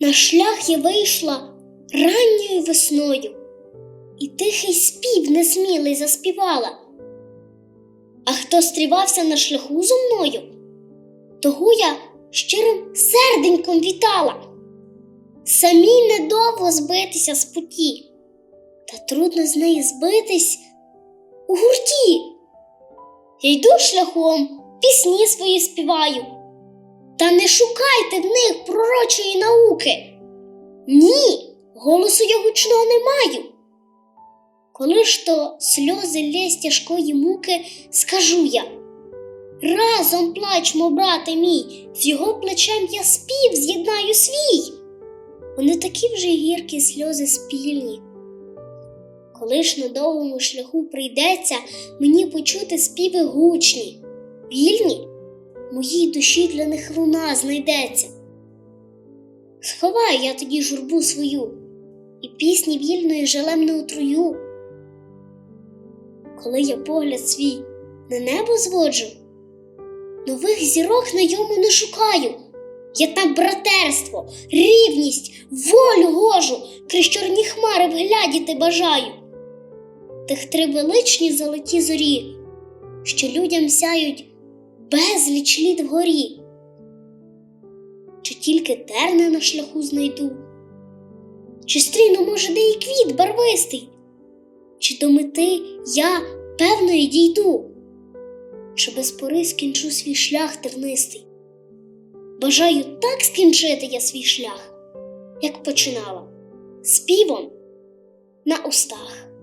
На шлях я вийшла ранньою весною, і тихий спів несмілий заспівала. А хто стрівався на шляху зо мною, того я щирим серденьком вітала. Самій недовго збитися з путі, та трудно з неї збитись у гурті. Я йду шляхом, пісні свої співаю. Та не шукайте в них пророчої науки. Ні, голосу я гучного не маю. Коли ж то сльози лєсть тяжкої муки, скажу я. Разом плачмо, брате мій, з його плечем я спів з'єднаю свій. Вони такі вже гіркі сльози спільні. Коли ж на довгому шляху прийдеться мені почути співи гучні, вільні, моїй душі для них луна знайдеться. Сховаю я тоді журбу свою і пісні вільної жалем не отрую. Коли я погляд свій на небо зводжу, нових зірок на йому не шукаю. Я там братерство, рівність, волю гожу, крізь чорні хмари вглядіти бажаю. Тих три величні золоті зорі, що людям сяють безліч літ вгорі. Чи тільки терни на шляху знайду, чи стріну, може, де і квіт барвистий, чи до мети я певної дійду, чи без пори скінчу свій шлях тернистий. Бажаю так скінчити я свій шлях, як починала, співом на устах.